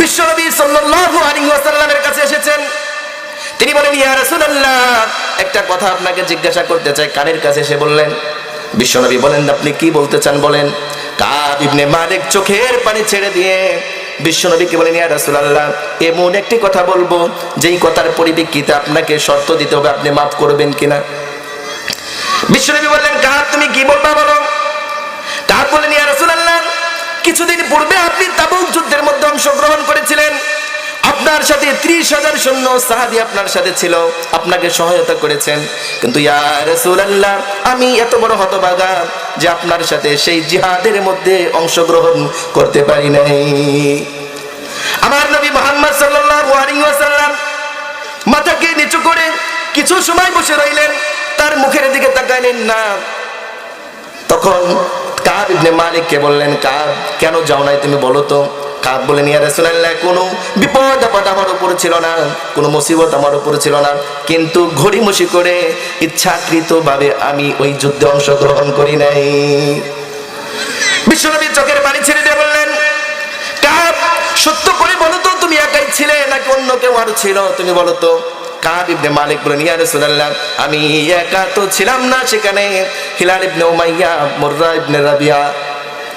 বিশ্বনবী সাল্লাল্লাহু আলাইহি ওয়াসাল্লামের কাছে এসেছেন। তিনি বলেন, ইয়া রাসূলুল্লাহ। একটা কথা আপনাকে জিজ্ঞাসা করতে চাই কাছে বললেন, বিশ্বনবী বলেন, আপনি কি বলতে চান বলেন? কাব ইবনে মালিক চোখের পানি ছেড়ে দিয়ে বিশ্বনবীকে বলেন, ইয়া রাসূলুল্লাহ, এমন একটি কথা বলব, যেই কথার পরিপ্রেক্ষিতে আপনাকে শর্ত দিতে হবে, আপনি মাফ করবেন কিনা? বিশ্বনবী বললেন, কাব, তুমি কি বলবা বলো কাব বলেন ইয়া রাসূলুল্লাহ কিছুদিন পূর্বে আপনি তাবুক যুদ্ধের মধ্যে অংশগ্রহণ করেছিলেন সাথে ত্রিশ হাজার সৈন্য সাহাবি আপনার সাথে ছিল, আপনাকে সহায়তা করেছেন। কিন্তু আমি এত বড় হতভাগা যে আপনার সাথে সেই জিহাদের মধ্যে অংশগ্রহণ করতে পারি নাই। আমার নবী মোহাম্মদ ওয়াসাল্লাম মাথাকে নিচু করে কিছু সময় বসে রইলেন, তার মুখের দিকে তাকাইলেন না। তখন কাব ইবনে মালিককে বললেন, কাব, কেন যাও নাই তুমি বলো তো? কাব বলেন ইয়া রাসূলুল্লাহ, কোনো বিপদ আপদ আমার উপরে ছিল না, কোনো মুসিবত আমার উপরে ছিল না। কিন্তু ঘড়িমসি করে ইচ্ছাকৃতভাবে আমি ওই যুদ্ধে অংশগ্রহণ করি নাই। বিশ্বনবী চোখের পানি ছেড়ে দিয়ে বললেন কাব সত্য করে বলো তো, তুমি একাই ছিলে নাকি অন্য কেউ আরও ছিল? তুমি বলো তো। কাব ইবনে মালিক বলেন ইয়া রাসূলুল্লাহ, আমি একা তো ছিলাম না সেখানে। Hilal ibn Umayya, Murrah ibn Rabia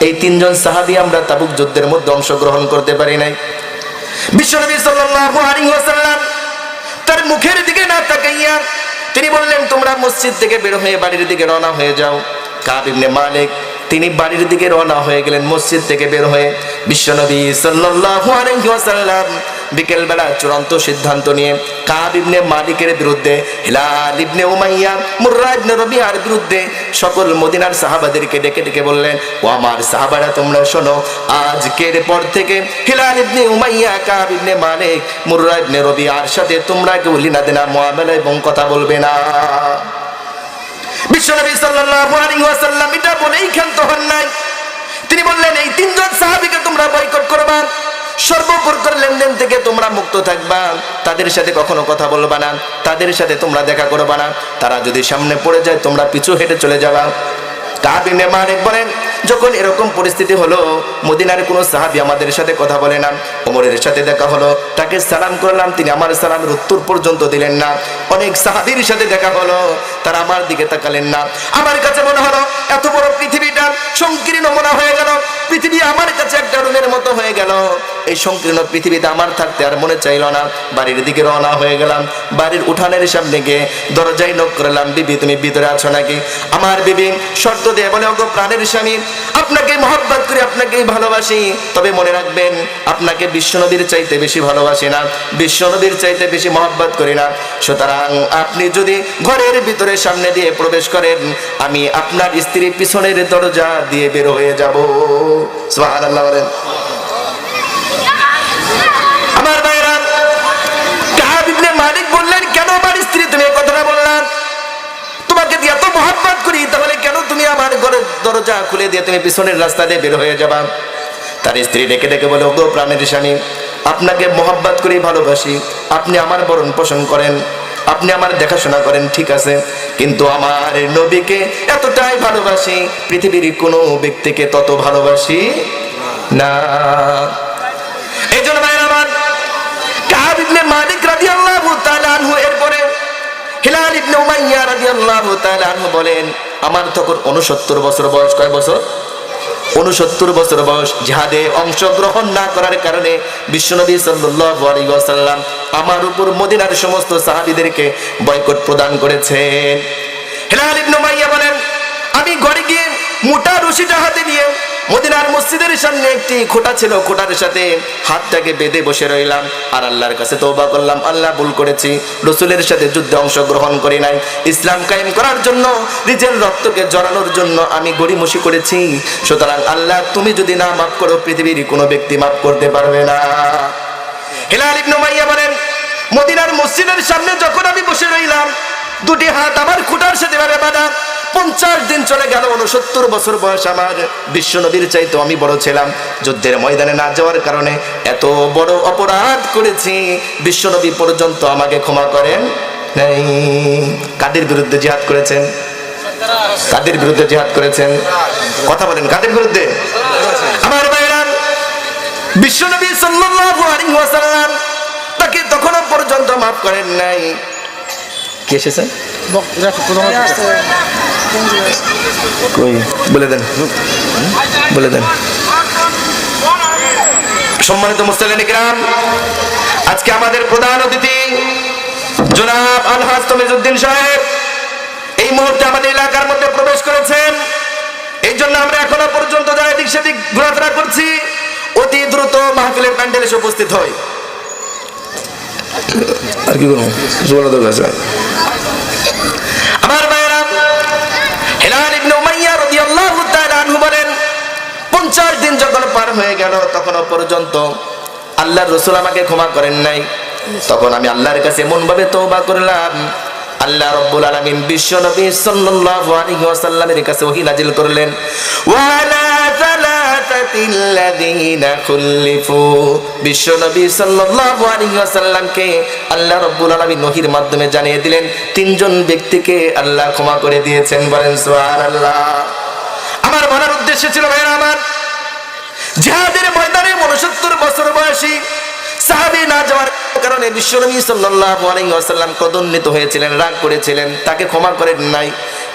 এই তিনজন সাহাবি আমরা তাবুক যুদ্ধের মধ্যে অংশগ্রহণ করতে পারি নাই। বিশ্বনবী সাল্লাল্লাহু আলাইহি ওয়াসাল্লাম তার মুখের দিকে না তাকাইয়া তিনি বললেন, তোমরা মসজিদ থেকে বের হয়ে বাড়ির দিকে রওনা হয়ে যাও। কাব ইবনে মালিক, তিনি বাড়ির দিকে রওনা হয়ে গেলেন মসজিদ থেকে বের হয়ে। বিশ্বনবী সাল্লাল্লাহু আলাইহি ওয়াসাল্লাম বিকেল বেলা চূড়ান্ত সিদ্ধান্ত নিয়ে কাব ইবনে মালিকের বিরুদ্ধে, হিলাল ইবনে উমাইয়া, মুররা ইবনে রবিয়ার বিরুদ্ধে সকল মদিনার সাহাবাদেরকে ডেকে ডেকে বললেন, ও আমার সাহাবারা, তোমরা শোনো, আজকের পর থেকে Hilal ibn Umayya, Kab ibn মালিক, মুররা ইবনে রবিয়ার সাথে তোমরা কেউ লিনা দেনা মুআমালা এবং কথা বলবে না। বিশ্বনবী সাল্লাল্লাহু আলাইহি ওয়াসাল্লাম এটা বলেই ক্ষান্ত হন নাই। তিনি বললেন, এই তিনজন করবা সর্বপ্রকার লেনদেন থেকে তোমরা মুক্ত থাকবা। তাদের সাথে কখনো কথা বলবা না। তাদের সাথে তোমরা দেখা করবা না। তারা যদি সামনে পড়ে যায়, তোমরা পিছু হেঁটে চলে যাবা। যখন এরকম পরিস্থিতি হলো, মদিনার কোনো সাহাবি আমাদের সাথে কথা বলে না। ওমরের সাথে দেখা হলো। তাকে সালাম করলাম। তিনি আমার সালামের উত্তর পর্যন্ত দিলেন না। অনেক সাহাবির সাথে দেখা হলো। তারা আমার দিকে তাকালেন না। আমার কাছে মনে হলো, এত বড় পৃথিবীটা সংকীর্ণ মনে হয়ে গেল। পৃথিবী আমার কাছে একটা রুমের মতো হয়ে গেল। এই সংকীর্ণ পৃথিবীতে আমার থাকতে আর মনে চাইল না। বাড়ির দিকে রওনা হয়ে গেলাম। বাড়ির উঠানের সামনে গিয়ে দরজায় নক করলাম, বিবি, তুমি ভিতরে আছো নাকি? আমার বিবি, শর্ত দিয়ে বলে, ওগো, প্রাণের স্বামী, আপনাকে মহব্বত করি আপনাকে ভালোবাসি। তবে মনে রাখবেন, আপনাকে বিশ্বনবীর চাইতে বেশি ভালোবাসি না। বিশ্বনবীর চাইতে বেশি মহব্বত করি না। সুতরাং আপনি যদি ঘরের ভিতরে সামনে দিয়ে প্রবেশ করেন, আমি আপনার স্ত্রীর পিছনের দরজা দিয়ে বের হয়ে যাব। সুবহানাল্লাহ বলেন। দরজা খুলে দিয়ে তুমি পিছনের রাস্তা দিয়ে বের হয়ে যাবা। তার স্ত্রী ডেকে ডেকে বলে, ওগো প্রাণের স্বামী আপনাকে মহাব্বত করি ভালোবাসি। আপনি আমার বরণ পোষণ করেন, আপনি আমার দেখাশোনা করেন, ঠিক আছে। কিন্তু আমার নবীকে এতটাই ভালোবাসি, পৃথিবীর কোনো ব্যক্তিকে তত ভালোবাসি না। এই জন্য মালিক এরপরে বলেন আমার তখন 69 বছর বয়স, কয় বছর? 69 বছর বয়স। জিহাদে অংশগ্রহণ না করার কারণে বিশ্বনবী সাল্লাম আমার উপর মদিনার সমস্ত সাহাবিদেরকে বয়কট প্রদান করেছেন। হেলাহ ইবনে মাইয়া বলেন, আমি ঘরে গিয়ে মোটা রশিটা হাতে নিয়ে মদিনার মসজিদের সামনে একটি খোটা ছিল। খোটার সাথে হাতটাকে বেঁধে বসে রইলাম। আর আল্লাহর কাছে তওবা করলাম। আল্লাহ ভুল করেছি। রসুলের সাথে যুদ্ধে অংশগ্রহণ করি নাই। ইসলাম কায়েম করার জন্য, নিজের রক্তকে জড়ানোর জন্য আমি গড়িমসি করেছি। সুতরাং আল্লাহ, তুমি যদি না মাফ করো, পৃথিবীর কোনো ব্যক্তি মাফ করতে পারবে না। হিলাল ইবনে উমাইয়া বলেন, মদিনার মসজিদের সামনে যখন আমি বসে রইলাম, দুটি হাত আমার খুঁটার সাথে বাঁধা। পঞ্চাশ দিন চলে গেল উনসত্তর বছর বয়স আমার। বিশ্ব নবীর চাইতো আমি বড় ছিলাম। যুদ্ধের ময়দানে না যাওয়ার কারণে এত বড় অপরাধ করেছি। বিশ্ব নবী পর্যন্ত আমাকে ক্ষমা করেন। কাদের বিরুদ্ধে জিহাদ করেছেন? কাদের বিরুদ্ধে জিহাদ করেছেন? কথা বলেন, কাদের বিরুদ্ধে? আমার ভাইরা বিশ্বনবী সাল্লাল্লাহু আলাইহি ওয়াসাল্লাম তাকে তখনও পর্যন্ত মাফ করেন নাই। কে এসেছে? সম্মানিত মুস্তালিন গ্রাম আজকে আমাদের প্রধান অতিথি জনাব আলহাজ তমিজুদ্দিন সাহেব এই মুহূর্তে আমাদের এলাকার মধ্যে প্রবেশ করেছেন। এই জন্য আমরা এখনও পর্যন্ত যারা এদিক সেদিক ঘোরাফেরা করছি, অতি দ্রুত মাহফিলের প্যান্ডেলে এসে উপস্থিত হয় আর কি করব? দরকার আছে আমার ভাইয়েরা হেলাল ইবনে উমাইয়া রাদিয়াল্লাহু তাআলা আনহু বলেন 50 দিন যখন পার হয়ে গেল, তখনও পর্যন্ত আল্লাহর রাসূল আমাকে ক্ষমা করেন নাই। তখন আমি আল্লাহর কাছে মনভাবে তওবা করলাম, আল্লাহ রাব্বুল আলামিন বিশ্ব নবী কাছে নাজিল করলেন তিনজন ব্যক্তিকে আল্লাহ ক্ষমা করে দিয়েছেন বলেন আমার বলার উদ্দেশ্য ছিল ভাইরা আমার জিহাদের ময়দানে উনসত্তর বছর বয়সী সাহাবি না যাওয়ার কারণে বিশ্বনবী সাল্লাল্লাহু আলাইহি ওয়াসাল্লাম হয়েছিলেন রাগ করেছিলেন তাকে ক্ষমা করেন নাই।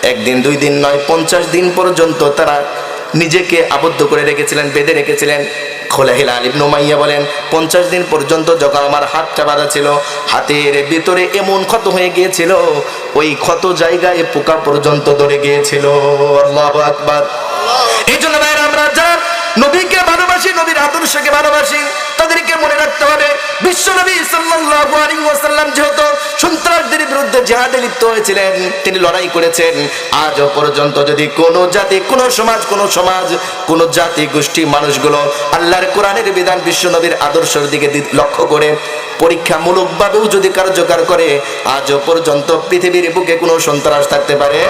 একদিন দুই দিন নয় পঞ্চাশ দিন পর্যন্ত তারা নিজেকে আবদ্ধ করে রেখেছিলেন বেঁধে রেখেছিলেন। খোলাহিলা আলিবনু মাইয়া বলেন পঞ্চাশ দিন পর্যন্ত যখন আমার হাতটা বাঁধা ছিল হাতের ভিতরে এমন ক্ষত হয়ে গিয়েছিল ওই ক্ষত জায়গায় পোকা পর্যন্ত ধরে গিয়েছিল। আল্লাহু আকবার। এই জন্য আমরা যারা নবীকে ভালোবাসি, নবীর আদর্শকে ভালোবাসি, তাদেরকে মনে রাখতে হবে। বিশ্ব নবী সাল্লাল্লাহু ওয়াসাল্লাম যেহেতু সন্ত্রাসদের বিরুদ্ধে জিহাদে লিপ্ত হয়েছিলেন, তিনি লড়াই করেছেন। আজ পর্যন্ত যদি কোনো জাতি, কোনো সমাজ কোনো সমাজ, কোনো জাতি, গোষ্ঠী, মানুষগুলো আল্লাহর কোরআনের বিধান বিশ্ব নবীর আদর্শের দিকে লক্ষ্য করে পরীক্ষামূলকভাবেও যদি কার্যকর করে আজও পর্যন্ত পৃথিবীর বুকে কোনো সন্ত্রাস থাকতে পারে?